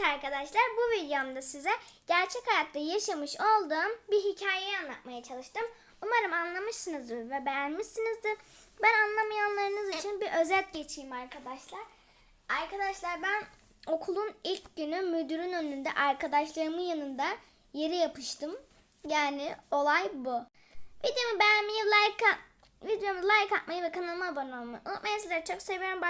Evet arkadaşlar. Bu videomda size gerçek hayatta yaşamış olduğum bir hikayeyi anlatmaya çalıştım. Umarım anlamışsınızdır ve beğenmişsinizdir. Ben anlamayanlarınız için bir özet geçeyim arkadaşlar. Arkadaşlar ben okulun ilk günü müdürün önünde arkadaşlarımın yanında yere yapıştım. Yani olay bu. Videomu beğenmeyi, like at- videomu like atmayı ve kanalıma abone olmayı unutmayın. Sizleri çok seviyorum.